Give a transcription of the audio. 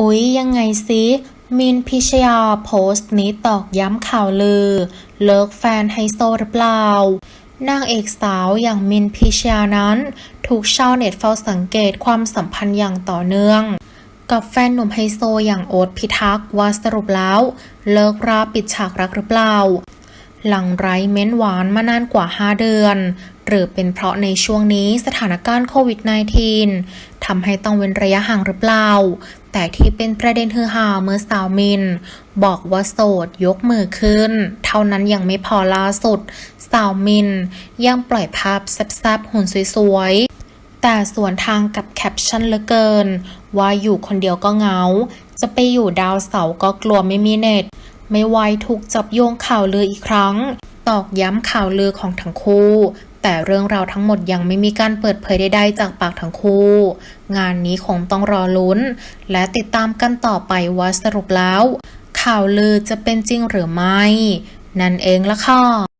อุ๊ยยังไงซิมินพิชยาโพสต์นี้ตอกย้ำข่าวลือ เลิกแฟนไฮโซหรือเปล่านางเอกสาวอย่างมินพิชยานั้น ถูกชาวเน็ตเฝ้าสังเกตความสัมพันธ์อย่างต่อเนื่อง กับแฟนหนุ่มไฮโซอย่างโอ๊ตพิทักษ์ว่าสรุปแล้ว เลิกราปิดฉากรักหรือเปล่า หลังไร้เม้นหวานมานานกว่า 5 เดือน หรือเป็นเพราะในช่วงนี้สถานการณ์โควิด -19 ทำให้ต้องเว้นระยะห่างหรือเปล่า แต่ที่เป็นประเด็นฮือฮาเมื่อสาวมิน บอกว่าโสดยกมือขึ้น เท่านั้นยังไม่พอล่าสุด สาวมิน ยังปล่อยภาพแซ่บๆหุ่นสวยๆ แต่สวนทางกับแคปชั่นเหลือเกิน ว่าอยู่คนเดียวก็เงา จะไปอยู่ดาวเสาก็กลัวไม่มีเน็ตไม่ไวถูกจับโยงข่าวลืออีกครั้ง ตอกย้ำข่าวลือของทั้งคู่ แต่เรื่องราวทั้งหมดยังไม่มีการเปิดเผยใดๆจากปากทั้งคู่ งานนี้คงต้องรอลุ้น และติดตามกันต่อไปว่าสรุปแล้ว ข่าวลือจะเป็นจริงหรือไม่ นั่นเองละค่ะ